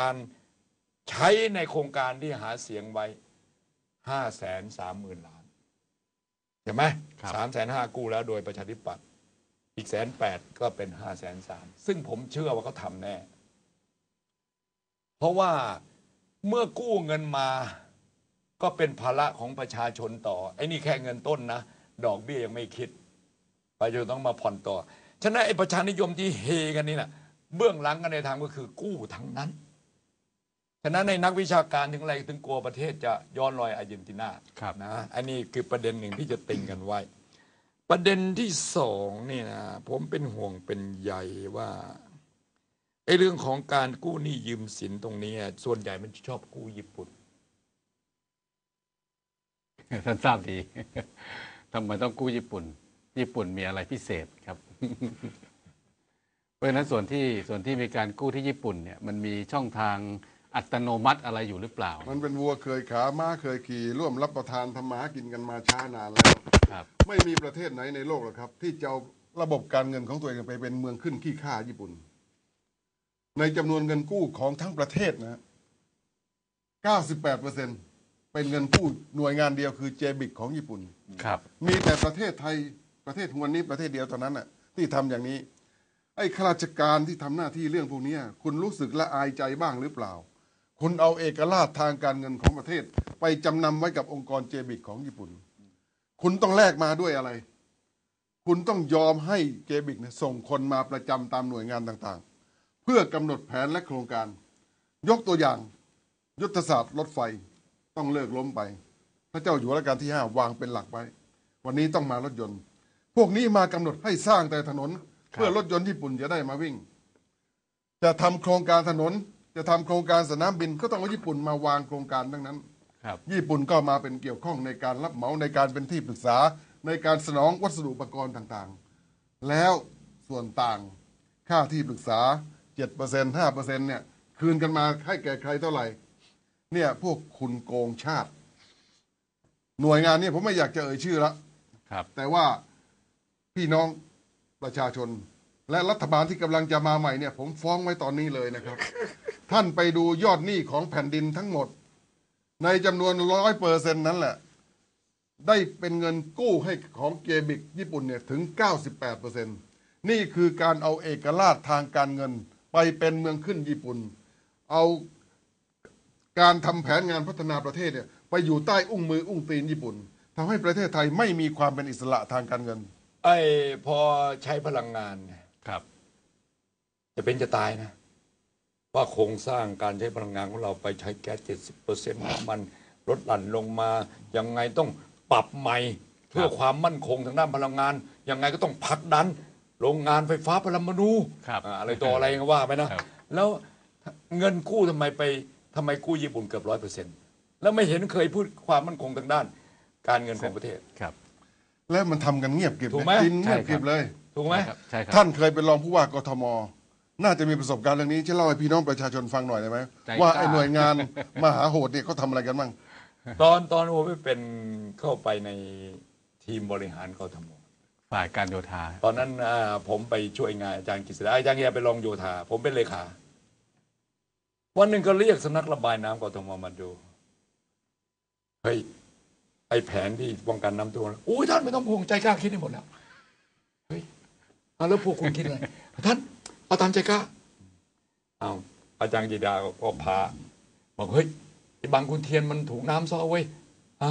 การใช้ในโครงการที่หาเสียงไว้ห้าแสนสามหมื่นล้านเห็นไหมครับสามแสนห้ากู้แล้วโดยประชาธิปัตย์อีกแสนแปดก็เป็นห้าแสนสามซึ่งผมเชื่อว่าเขาทำแน่ เพราะว่าเมื่อกู้เงินมา ก็เป็นภาระของประชาชนต่อ ไอ้นี่แค่เงินต้นนะ ดอกเบี้ยยังไม่คิดประชาชนต้องมาผ่อนต่อ ฉะนั้นไอ้ประชานิยมที่เฮกันนี่นะเบื้องหลังกันในทางก็คือกู้ทั้งนั้น ฉะนั้นในนักวิชาการถึงอะไรถึงกลัวประเทศจะย้อนรอยอาร์เจนตินาครับนะอันนี้คือประเด็นหนึ่งที่จะติงกันไว้ ประเด็นที่สองนี่นะผมเป็นห่วงเป็นใยว่าไอ้เรื่องของการกู้หนี้ยืมสินตรงนี้อะส่วนใหญ่มันชอบกู้ญี่ปุ่นท่านทราบดีทำไมต้องกู้ญี่ปุ่น ญี่ปุ่นมีอะไรพิเศษครับ เพราะฉะนั้นส่วนที่ส่วนที่มีการกู้ที่ญี่ปุ่นเนี่ยมันมีช่องทาง อัตโนมัติอะไรอยู่หรือเปล่า มันเป็นวัวเคยขาม้าเคยขี่ร่วมรับประทานทำมาหากินกันมาช้านานแล้วครับ ไม่มีประเทศไหนในโลกหรอกครับ ที่จะเอาระบบการเงินของตัวเองไปเป็นเมืองขึ้นขี้ข้าญี่ปุ่น ในจำนวนเงินกู้ของทั้งประเทศนะ 98เปอร์เซ็นเป็นเงินกู้หน่วยงานเดียวคือเจบิกของญี่ปุ่น ครับ มีแต่ประเทศไทยประเทศวันนี้ประเทศเดียวเท่านั้นน่ะที่ทำอย่างนี้ ไอ้ข้าราชการที่ทำหน้าที่เรื่องพวกเนี้ยคุณรู้สึกละอายใจบ้างหรือเปล่า คุณเอาเอกราชทางการเงินของประเทศ ไปจำนำไว้กับองค์กรเจบิกของญี่ปุ่น คุณต้องแลกมาด้วยอะไร คุณต้องยอมให้เจบิกส่งคนมาประจำตามหน่วยงานต่างๆ เพื่อกำหนดแผนและโครงการ ยกตัวอย่าง ยุทธศาสตร์รถไฟต้องเลิกล้มไป พระเจ้าอยู่หัวรัชกาลที่ห้าวางเป็นหลักไว้ วันนี้ต้องมารถยนต์ พวกนี้มากำหนดให้สร้างแต่ถนน เพื่อรถยนต์ญี่ปุ่นจะได้มาวิ่ง จะทำโครงการถนน จะทำโครงการสนามบินก็ต้องเอาญี่ปุ่นมาวางโครงการทั้งนั้นครับญี่ปุ่นก็มาเป็นเกี่ยวข้องในการรับเหมาในการเป็นที่ปรึกษาในการสนองวัสดุอุปกรณ์ต่างๆ แล้วส่วนต่างค่าที่ปรึกษา 7% 5%เนี่ยคืนกันมาให้แก่ใครเท่าไหร่ เนี่ยพวกคุณโกงชาติ หน่วยงานนี้ผมไม่อยากจะเอ่ยชื่อละครับ แต่ว่าพี่น้องประชาชน และรัฐบาลที่กำลังจะมาใหม่เนี่ย ผมฟ้องไว้ตอนนี้เลยนะครับ ท่านไปดูยอดหนี้ของแผ่นดินทั้งหมด ในจำนวนร้อยเปอร์เซ็นต์นั้นแหละ ได้เป็นเงินกู้ให้ของเกบิกญี่ปุ่นเนี่ยถึง 98เปอร์เซ็นต์นี่คือการเอาเอกราชทางการเงินไปเป็นเมืองขึ้นญี่ปุ่น เอาการทำแผนงานพัฒนาประเทศเนี่ยไปอยู่ใต้อุ้งมืออุ้งตีนญี่ปุ่นทำให้ประเทศไทยไม่มีความเป็นอิสระทางการเงิน ไอ้พอใช้พลังงานเนี่ยครับ จะเป็นจะตายนะ ว่าโครงสร้างการใช้พลังงานของเราไปใช้แก๊สเจ็ดสิบเปอร์เซ็นต์มันลดหลั่นลงมา ยังไงต้องปรับใหม่ เพื่อความมั่นคงทางด้านพลังงาน ยังไงก็ต้องผลักดันโรงงานไฟฟ้าพลังมนูครับอ่าอะไรต่ออะไรก็ว่าไปนะครับแล้วเงินกู้ทำไมไปทำไมกู้ญี่ปุ่นเกือบร้อยเปอร์เซ็นต์แล้วไม่เห็นเคยพูดความมั่นคงทางด้าน การเงินของประเทศครับ และมันทำกันเงียบกริบถูกไหมกินเงียบกริบเลย ถูกไหมครับใช่ครับท่านเคยเป็นรองผู้ว่ากทม น่าจะมีประสบการณ์เรื่องนี้จะเล่าให้พี่น้องประชาชนฟังหน่อยได้ไหมใจว่ากล้าไอ้หน่วยงาน มหาโหดเนี่ยเขาทำอะไรกันบ้างตอนตอนผมไปเป็นเข้าไปในทีมบริหารกทมฝ่ายการโยธา ตอนนั้นอ่าผมไปช่วยงานอาจารย์กฤษดาอาจารย์เกียไปลองโยธา ผมเป็นเลขา วันหนึ่งก็เรียกสำนักระบายน้ำกทมมาดูเฮ้ยไอแผนที่ป้องกันน้ำท่วมอุ้ยท่านไม่ต้องห่วงใจกล้าคิดได้หมดแล้วเฮ้ยเอาแล้วพวกคุณคิดอะไรท่าน เอาตามใจกล้าเอาอาจารย์กิดาก็พาบอกเฮ้ยไอ้บางคุณเทียนมันถูกน้ำซ้อเว้ยอะ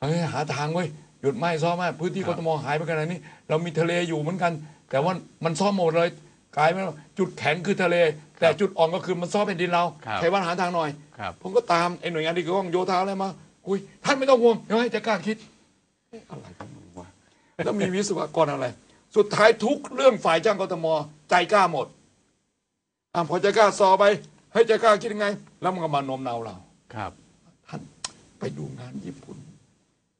เฮ้ยหาทางเว้ยหยุดไหม้ซ้อไหมพื้นที่คกรับทมหายไปขนาดนี้ เรามีทะเลอยู่เหมือนกัน แต่ว่ามันซ้อหมดเลยกลายเป็นว่าจุดแข็งคือทะเล แต่จุดอ่อนก็คือมันซ้อแผ่นดินเราครับใช้ว่าหาทางหน่อย ครับ ผมก็ตามไอ้หน่วยงานที่เกี่ยวข้องโยธาอะไรมาคุยท่านไม่ต้องห่วงเดี๋ยวให้จะกล้าคิดเอ๊ะอะไรของมึงวะแล้วมีวิศวกรอะไร สุดท้ายทุกเรื่องฝ่ายจ้างกทมใจกล้าหมดอะพอใจกล้าสอไปให้ใจกล้าคิดยังไง แล้วมันก็มาโน้มน้าวเราครับ ท่านไปดูงานญี่ปุ่น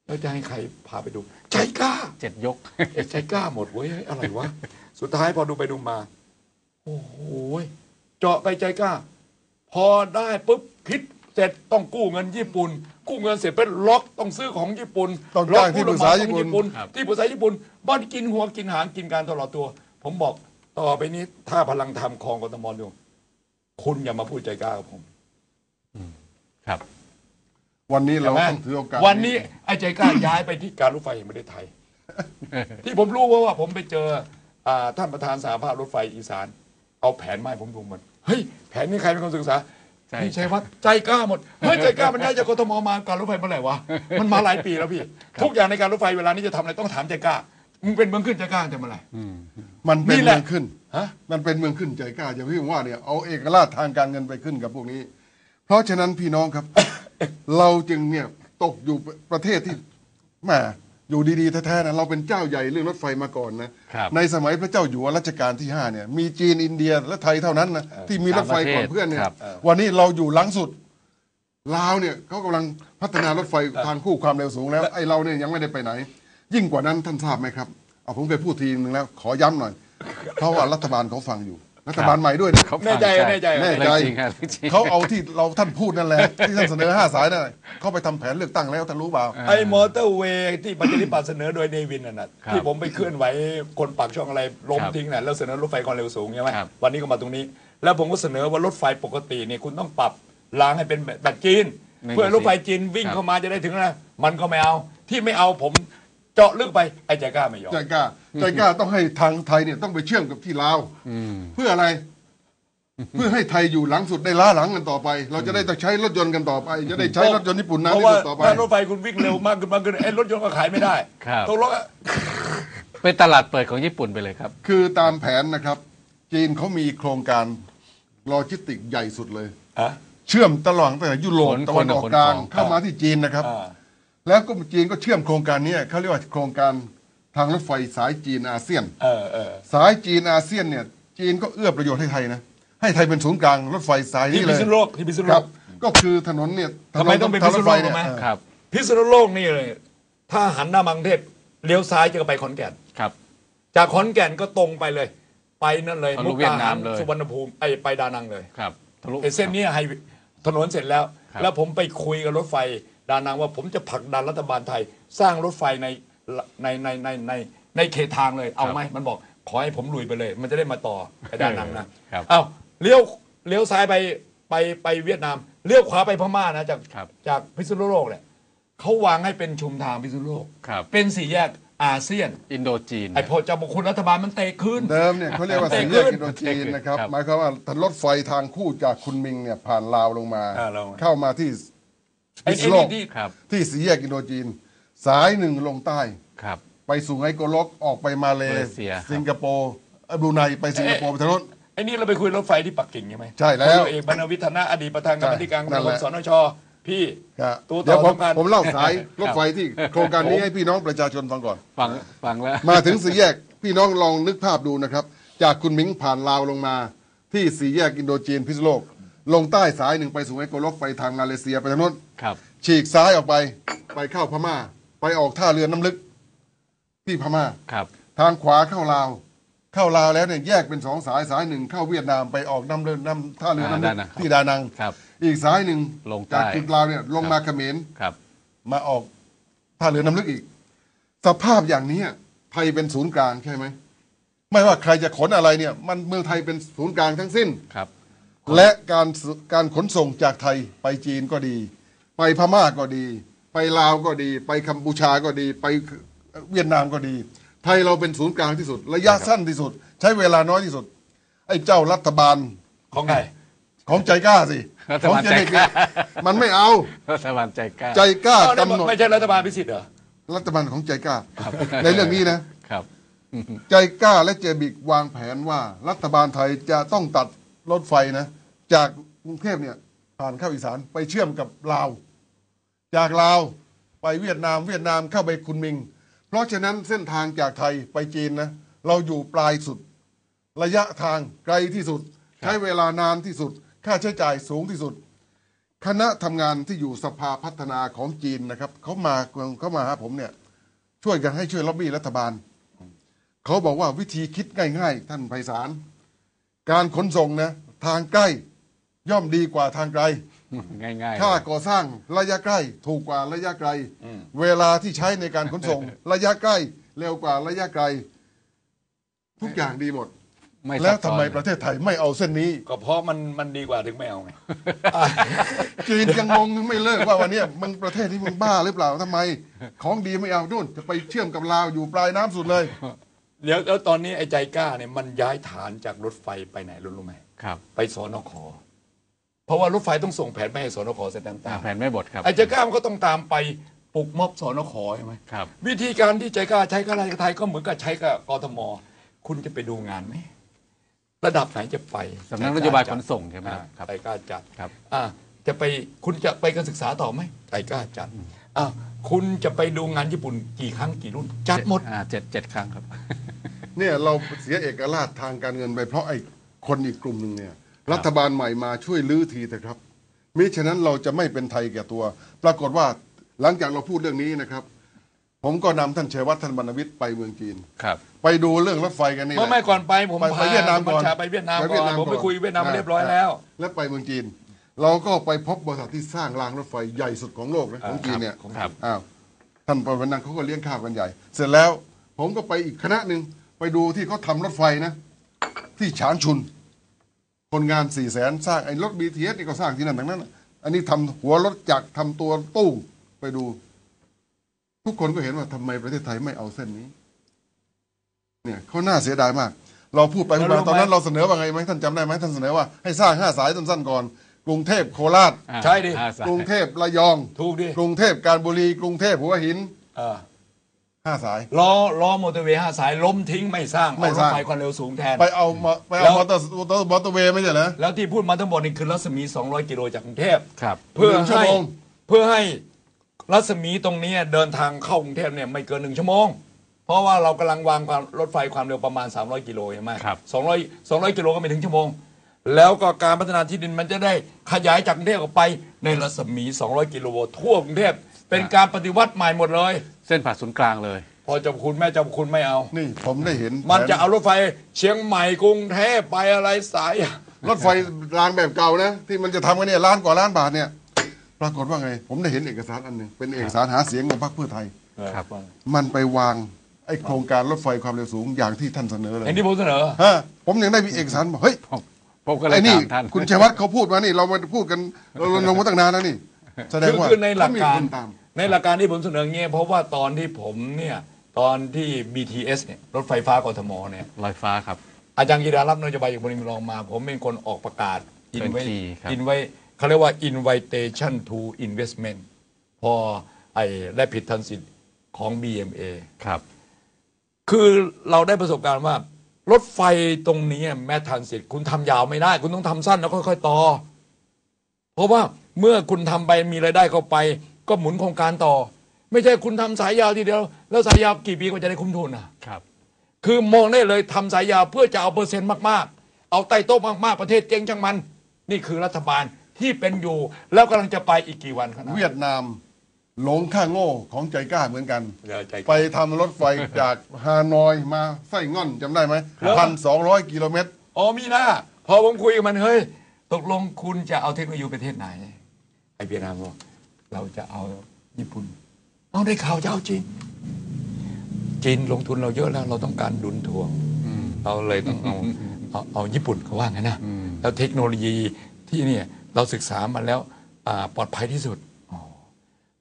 แล้วจะให้ใครพาไปดู ใจกล้าเจ็ดยกเอ๊ะใจกล้าหมดเว้ยเฮ้ยอะไรวะสุดท้ายพอดูไปดูมา โอ้โหเจาะไปใจกล้า พอได้ปุ๊บคิด เสร็จต้องกู้เงินญี่ปุ่น กู้เงินเสร็จเป็นล็อกต้องซื้อของญี่ปุ่นต้องล็จ้างที่ปรึกษาผู้ญี่ปุ่นครับที่ปรึกษาญี่ปุ่นบ้านกินหัวกินหางกินการตลอดตัว ผมบอกต่อไปนี้ถ้าพลังธรรมคลองกทมอยู่คุณอย่ามาพูดใจกล้ากับผม ครับ วันนี้เราใช่ไหมต้องถือโอกาสวันนี้ไอ้ใจกล้าย้ายไปที่การรถไฟแห่งประเทศไทย ที่ผมรู้เพราะว่าผมไปเจออ่าท่านประธานสหภาพรถไฟอีสาน เอาแผนมาให้ผมดูหมดเฮ้ย แผนนี้ใครเป็นคนศึกษาใช่ พี่ชัยวัฒน์ใจกล้าหมดเฮ้ยใจกล้ามันได้จากกทมมาการรถไฟเมื่อไหร่วะมันมาหลายปีแล้วพี่ ทุกอย่างในการรถไฟเวลานี้จะทำอะไรต้องถามใจกล้ามึงเป็นเมืองขึ้นใจกล้าแต่เมื่อไหร่มันเป็นนี่แหเมืละองขึ้นฮะมันเป็นเมืองขึ้นใจกล้าอย่าพี่ว่าเนี่ยเอาเอกราชทางการเงินไปขึ้นกับพวกนี้ เพราะฉะนั้นพี่น้องครับ เราจึงเนี่ยตกอยู่ประเทศที่แหม อยู่ดีๆแท้ๆนะเราเป็นเจ้าใหญ่เรื่องรถไฟมาก่อนนะครับในสมัยพระเจ้าอยู่หัวรัชกาลที่ห้าเนี่ยมีจีนอินเดียและไทยเท่านั้นนะที่มีรถไฟก่อนเพื่อนเนี่ยครับ วันนี้เราอยู่หลังสุดลาวเนี่ยเขากำลังพัฒนารถไฟทางคู่ความเร็วสูงแล้วไอ้เราเนี่ยยังไม่ได้ไปไหน ยิ่งกว่านั้นท่านทราบไหมครับเอาผมเคยพูดทีนึงแล้วขอย้ำหน่อย เพราะว่ารัฐบาลเขาฟังอยู่ รัฐบาลใหม่ด้วยนะเขาแน่ใจฟังแน่ใจแน่เรื่องจริงครับเรื่องจริงเขาเอาที่เราท่านพูดนั่นแหละที่ท่านเสนอห้าสายนั่นแหละเขาไปทำแผนเลือกตั้งแล้วท่านรู้เปล่า ไอ้มอเตอร์เวย์ที่ประชาธิปัตย์เสนอโดยเนวินน่ะนะครับที่ผมไปเคลื่อนไหวคนปากช่องอะไรล้มครับทิ้งน่ะแล้วเสนอรถไฟความเร็วสูงใช่ไหมครับวันนี้ก็มาตรงนี้ แล้วผมก็เสนอว่ารถไฟปกติเนี่ยคุณต้องปรับรางให้เป็นแบบจีน นั่นเพื่อก็รถไฟจีนสิวิ่งครับ เข้ามาจะได้ถึงนะมันก็ไม่เอาที่ไม่เอาผม เจาะลึกไปไอ้ใจกล้าไม่ยอมใจกล้าใจกล้าต้องให้ทางไทยเนี่ยต้องไปเชื่อมกับที่ลาวอืมเพื่ออะไร เพื่อให้ไทยอยู่หลังสุดได้ล้าหลังกันต่อไป เราจะได้ต้องใช้รถยนต์กันต่อไป จะได้ใช้รถยนต์ญี่ปุ่นนานเพราะที่ว่าสุดต่อไปถ้ารถไฟคุณวิ่งเร็วมากขึ้นมากขึ้นไอ้รถยนต์ก็ขายไม่ได้ครับตกลงอะเป็นตลาดเปิดของญี่ปุ่นไปเลยครับ คือตามแผนนะครับ จีนเขามีโครงการโลจิสติกส์ใหญ่สุดเลยอะเชื่อมตลอดตั้งแต่ยุโรปขนตะวันออกขนกลางของเข้ามาที่จีนนะครับอ่า แล้วก็จีนก็เชื่อมโครงการนี้เขาเรียกว่าโครงการทางรถไฟสายจีนอาเซียนเออเออสายจีนอาเซียนเนี่ยจีนก็เอื้อประโยชน์ให้ไทยนะให้ไทยเป็นศูนย์กลางรถไฟสายที่นี้เลพิยษณุโลกที่พิษณุคโลรับกก็คือถนนเนี่ยทำไมต้องเป็นทารถไฟเนี่ยพิษณุโลกรู้ไหมเออครับพิษณุโลกนี่เลยถ้าหันหน้ามากรุงเทพเลี้ยวซ้ายจะไปขอนแก่นครับ จากขอนแก่นก็ตรงไปเลย ไปนั่นเลยทะลุมุกเวียดาดนาหามรเลยสุวรรณภูมิไอไปดานังเลยครับทะลุไอเส้นเนี้ยให้ถนนเสร็จแล้วครับแล้วผมไปคุยกับรถไฟ ดานังว่าผมจะผลักดันรัฐบาลไทย สร้างรถไฟในในในในในในเขตทางเลยเอาไหมมันบอกขอให้ผมลุยไปเลย มันจะได้มาต่อไอดานังนะครับเอาเลี้ยวเลี้ยวซ้ายไปไปไปเวียดนามเลี้ยวขวาไปพม่านะจากครับจากพิษณุโลกเนี่ยเขาวางให้เป็นชุมทางพิษณุโลกครับเป็นสี่แยกอาเซียน อินโดจีน ไอพอเจะบอกคุณรัฐบาลมันเตะขึ้น เดิมเนี่ยเขาเรียกว่าเตะสี่ขึ้แยกนอินโดจีนนะครับครับ หมายความว่าถนนรถไฟทางคู่จากคุณมิงเนี่ยผ่านลาวลงมาอ่าลงมาเข้ามาที่ไอ้ พิษไอ้ณุโลนี่กที่ครับ ที่สี่แยกอินโดจีน สายหนึ่งลงใต้ครับ ไปสู่ไงโกลกออกไปมาเลมาเลเซียครับสิงคโปร์เอ่อบรูไนไปสิงคโปร์ไปทางโน้นไอ้นี่เราไปคุยรถไฟที่ปักกิ่งใช่ไหมใช่แล้วพลเอกบรรณวิทย์ธนะอดีตประธานกรรมธิการใช่นั่นแหละสนชพี่ครับตัวต่อเดี๋ยวผมสำคัญผมเล่าสายรถไฟที่โครงการนี้ให้พี่น้องประชาชนฟังก่อนฟังฟังแล้วมาถึงสี่แยกพี่น้องลองนึกภาพดูนะครับ จากคุณมิงผ่านลาวลงมา ที่สี่แยกอินโดจีนพิษณุโลก ลงใต้สายหนึ่งไปสู่ไอโกลกไปทางมาเลเซียไปทางโน้นครับฉีกซ้ายออกไปไปเข้าพม่า ไปออกท่าเรือน้ำลึก ที่พม่าครับ ทางขวาเข้าลาว เข้าลาวแล้วเนี่ยแยกเป็นสองสายสายหนึ่งเข้าเวียดนามไปออกน้ำเรือน้ำท่าเรือน้ำลึกอ่าได้นะครับ ที่ดานัง ครับ อีกสายหนึ่งลงใต้ จากจุดลาวเนี่ยลงมาเขมรครับ มาออกท่าเรือน้ำลึกอีก สภาพอย่างนี้ไทยเป็นศูนย์กลางใช่ไหมไม่ว่าใครจะขนอะไรเนี่ย มันเมืองไทยเป็นศูนย์กลางทั้งสิ้น ครับ และการสการขนส่งจากไทยไปจีนก็ดี ไปพม่าก็ดี ไปลาวก็ดี ไปกัมพูชาก็ดี ไปเวียดนามก็ดี ไทยเราเป็นศูนย์กลางที่สุด ระยะสั้นที่สุด ใช้เวลาน้อยที่สุด ไอ้เจ้ารัฐบาลของใครของใจกล้าสิรัฐของบาลเจใจเด็กกล้าเนี่ยมันไม่เอารัฐบาลใจกล้าใจกล้าอ้าวกำหนดไม่ใช่รัฐบาลพิสิทธิ์เหรอรัฐบาลของใจกล้าในเรื่องนี้นะครับ ใจกล้าและเจบิกวางแผนว่ารัฐบาลไทยจะต้องตัด รถไฟนะจากกรุงเทพเนี่ยผ่านเข้าอีสานไปเชื่อมกับลาว จากลาวไปเวียดนามเวียดนามเข้าไปคุนมิง เพราะฉะนั้นเส้นทางจากไทยไปจีนนะเราอยู่ปลายสุด ระยะทางไกลที่สุด ใช้เวลานานที่สุด ค่าใช้จ่ายสูงที่สุด คณะทำงานที่อยู่สภาพัฒนาของจีนนะครับเขามาเขามาหาผมเนี่ยช่วยกันให้ช่วยล็อบบี้รัฐบาลเขาบอกว่าวิธีคิดง่าย ๆ ท่านไพศาล การขนส่งนะทางใกล้ย่อมดีกว่าทางไกล ง่ายๆค่าก่อสร้างระยะใกล้ ถูกกว่าระยะไกล เวลาที่ใช้ในการขนส่ง ระยะใกล้เร็วกว่าระยะไกล ทุกอย่างดีหมดไม่ซัแล้วบทำซ้อนไมประเทศไทยไม่เอาเส้นนี้ ก็เพราะมันมันดีกว่าถึงไม่เอาไงจีนยังงงไม่เลิกว่าวันเนี้ยมันประเทศที่มึงบ้าหรือเปล่าทำไม ของดีไม่เอานู่นจะไปเชื่อมกับลาวอยู่ปลายน้ำสุดเลย เดี๋ยวแล้วตอนนี้ไอ้ใจกล้าเนี่ยมันย้ายฐานจากรถไฟไปไหนรู้รู้ไหมครับ ไปสอนอขอเพราะว่ารถไฟต้องส่งแผนไปให้สอนอขอเสร็จน้ำอ่าตามแผนไม่บทครับไอ้ใจกล้ามันก็ต้องตามไปปลุกม็อบสอนอขอใช่ไหมครับ วิธีการที่ใจกล้าใช้กับราชการไทยก็เหมือนกับใช้กับกทมคุณจะไปดูงานไหมระดับไหนจะไปสำนักนโยบายขนส่งใช่ไหมอ่าครับใจกล้าจัดครับอ่าจะไปคุณจะไปการศึกษาต่อไหมใจกล้าจัด อ่าคุณจะไปดูงานญี่ปุ่นกี่ครั้งกี่รุ่น จัดหมด อ่าเจ็ดเจ็ดครั้งครับ เนี่ยเราเสียเอกราชทางการเงินไปเพราะไอ้คนอีกกลุ่มหนึ่งเนี่ย รัฐบาลใหม่มาช่วยลื้อทีเถอะครับมิฉะนั้นเราจะไม่เป็นไทยแก่ตัว ปรากฏว่าหลังจากเราพูดเรื่องนี้นะครับ ผมก็นำท่านชัยวัฒน์ท่านบรรณวิทย์ไปเมืองจีน ครับ ไปดูเรื่องรถไฟกันนี่แหเมื่อละ ไม่ก่อนไปผมไปพาไปเวียดนามก่อนบัญชไปเวียดนามไปก่อนผมไปคุยเวียดนามมาเรียบร้อยแล้ว แล้วไปเมืองจีน เราก็ไปพบบริษัทที่สร้างรางรถไฟใหญ่สุดของโลกนะของจีนเนี่ยครับ อ้าวท่านประวันนังเขาก็เลี้ยงข้าวกันใหญ่ เสร็จแล้วผมก็ไปอีกคณะหนึ่งไปดูที่เขาทำรถไฟนะ ที่ฉานชุน คนงานสี่แสนสร้างไอ้รถบีทีเอสนี่ก็สร้างที่นั่นทั้งนั้นน่ะอันนี้ทำหัวรถจักรทำตัวตู้ไปดู ทุกคนก็เห็นว่าทำไมประเทศไทยไม่เอาเส้นนี้ เนี่ยเขาน่าเสียดายมาก เราพูดไปพูดแล้วมารู้ไหมตอนนั้นเราเสนอว่าไงไหมท่านจำได้ไหมท่านเสนอว่าให้สร้างห้าสายสั้นๆก่อน กรุงเทพโคราช อ่าใช่ดิ อ่าสายกรุงเทพระยอง ถูกดิกรุงเทพการบุรี กรุงเทพหัวหินเออห้าสาย ล้อล้อมอเตอร์เวย์ห้าสายล้มทิ้งไม่สร้างไม่เอาสรถร้าง ไฟความเร็วสูงแทน ไปเอามาไปแล้เอาวมอเตอร์มอเตอร์มอเตอร์เวย์ไม่ใช่เหรอ แล้วที่พูดมาทั้งหมดนี่คือรัศมี 200 กิโลจากกรุงเทพครับ เพื่อหนึ่งชั่วให้โมง เพื่อให้รัศมีตรงนี้เดินทางเข้ากรุงเทพเนี่ยไม่เกินหนึ่งชั่วโมง เพราะว่าเรากำลังวางความรถไฟความเร็วประมาณ 300 กิโลใช่ไหมครับ 200 200 กิโลก็ไม่ถึงชั่วโมง แล้วก็การพัฒนาที่ดินมันจะได้ขยายจากกรุงเทพออกไปในรัศมี 200 กิโลทั่วกรุงเทพเป็นการปฏิวัติใหม่หมดเลย เส้นผ่าศูนย์กลางเลย พอเจะคุณแม่เจะคุณไม่เอา นี่ผมได้เห็นมันจะแผเอารถไฟเชียงใหม่กรุงเทพไปอะไรสาย รถไฟรางแบบเก่านะ ที่มันจะทำกันเนี่ยล้านกว่าล้านบาทเนี่ย ปรากฏว่าไง ผมได้เห็นเอกสารอันหนึ่งเป็นเอกสารหาเสียงของพรรคเพื่อไทย ครับ มันไปวางไอ้โครงการรถไฟความเร็วสูงอย่างที่ท่านเสนอเลยเห็นที่ผมเสนอฮะผมยังได้มีเอกสารบอกเฮ้ย ผมผมก็เลยไอ้นี่ถามท่าน คุณชัยวัฒน์เขาพูดมานี่ เรามาพูดกันเราลงมาตั้งนานแล้วนี่ แสดงคือว่าคือในหลักเขมีการคนตาม ในหลักการที่ผมเสนอเงี้ยเพราะว่าตอนที่ผมเนี่ยตอนที่ BTS เนี่ยรถไฟฟ้ากทมเนี่ยลอยฟ้าครับ อาจารย์กีฬารับนโยบายอย่างบริมรองมา ผมเป็นคนออกประกาศอินไว้ Turnkey ครับ อินไว้เขาเรียกว่า invitation to investment พอไอ้ได้ผิดทันสิทธิ์ของ BMA ครับ คือเราได้ประสบการณ์ว่า รถไฟตรงนี้แม้ทันสิทธิ์คุณทำยาวไม่ได้ คุณต้องทำสั้นแล้วค่อยๆต่อ เพราะว่าเมื่อคุณทำไปมีรายได้เข้าไป ก็หมุนโครงการต่อ ไม่ใช่คุณทำสายยาวทีเดียว แล้วสายยาวกี่ปีกว่าจะได้คุ้มทุนอะครับ คือมองได้เลยทำสายยาวเพื่อจะเอาเปอร์เซ็นต์มากๆ เอาไต่โต๊ะมากๆประเทศเจ๊งจังมัน นี่คือรัฐบาลที่เป็นอยู่แล้วกำลังจะไปอีกกี่วันครับเวียดนาม หลงข้างโง่ของใจกล้าเหมือนกันใจไปทำรถไฟจากฮานอยมาไส้ง่อนจำได้ไหมครับ พันสองร้อยกิโลเมตร อ๋อมีหน้า พอผมคุยกับมันเฮ้ย ตกลงคุณจะเอาเทคโนโลยีประเทศไหน ไอเวียดนามบอกเราจะเอาญี่ปุ่น เอาได้ข่าวจะเอาจีน จีนลงทุนเราเยอะแล้ว เราต้องการดุลทวง เราเลยต้องเอาเอาเอาญี่ปุ่นเขาว่างั้นนะ แล้วเทคโนโลยีที่เนี่ยเราศึกษามาแล้วอ่าปลอดภัยที่สุดอ๋อ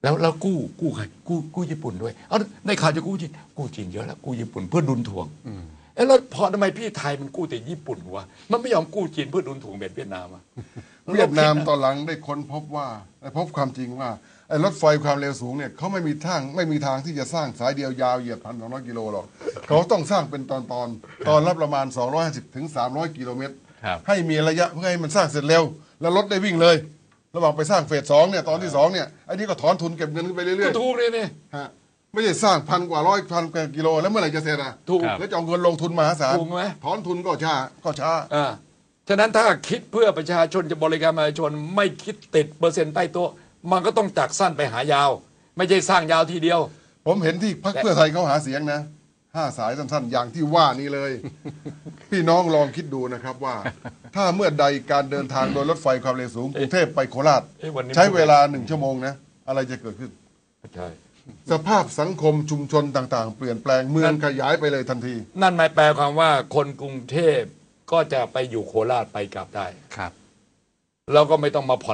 แล้วแล้วกู้กู้ใครกู้กู้ญี่ปุ่นด้วยเอาในข่าวจะกู้จีนกู้จีนเยอะแล้วกู้ญี่ปุ่นเพื่อดุลทวงเอ้แล้วพอทำไมพี่ไทยมันกู้แต่ญี่ปุ่นวะมันไม่ยอมกู้จีนเพื่อดุลทวงแบบเวียดนามอะเวียดนามตอนหลังได้ค้นพบว่าได้พบความจริงว่าไอ้รถไฟความเร็วสูงเนี่ยเขาไม่มีทางไม่มีทางที่จะสร้างสายเดียวยาวเหยียดพันสองร้อยกิโลหรอกเขาต้องสร้างเป็นตอนตอนๆตอนละประมาณ 250ถึง300 กิโลเมตรครับให้มีระยะเพื่อให้มันสร้างเสร็จเร็ว แล้วรถได้วิ่งเลย ระหว่างไปสร้างเฟสสองเนี่ยตอนที่สองเนี่ยไอ้นี่ก็ถอนทุนเก็บเงินขึ้นไปเรื่ก็อยถูกเลยนี่ๆฮะไม่ใช่สร้างพันกว่าร้อยพันกว่ากิโลแล้วเมื่อไหร่จะเสร็จอะถูกครับแล้วจะเอาเงินลงทุนมหาศาลถูกไหมถอนทุนก็ช้าก็ช้าอ่าฉะนั้นถ้าคิดเพื่อประชาชนจะบริการประชาชนไม่คิดติดเปอร์เซ็นต์ใต้โต๊ะมันก็ต้องจากสั้นไปหายาว ไม่ใช่สร้างยาวทีเดียว ผมเห็นที่พรรคเพื่อไทยเขาหาเสียงนะ ห้าสายสั้นๆ อย่างที่ว่านี้เลย พี่น้องลองคิดดูนะครับว่า ถ้าเมื่อใดการเดินทางโดยรถไฟความเร็วสูงกรุงเทพไปโคราช เอ๊ะวันนี้ ใช้เวลาหนึ่งชั่วโมงนะ อะไรจะเกิดขึ้น ใช่ สภาพสังคมชุมชนต่างๆ เปลี่ยนแปลงเมืองขยายไปเลยทันที นั่นหมายแปลความว่าคนกรุงเทพก็จะไปอยู่โคราชไปกลับได้ ครับเราก็ไม่ต้องมาผ่อน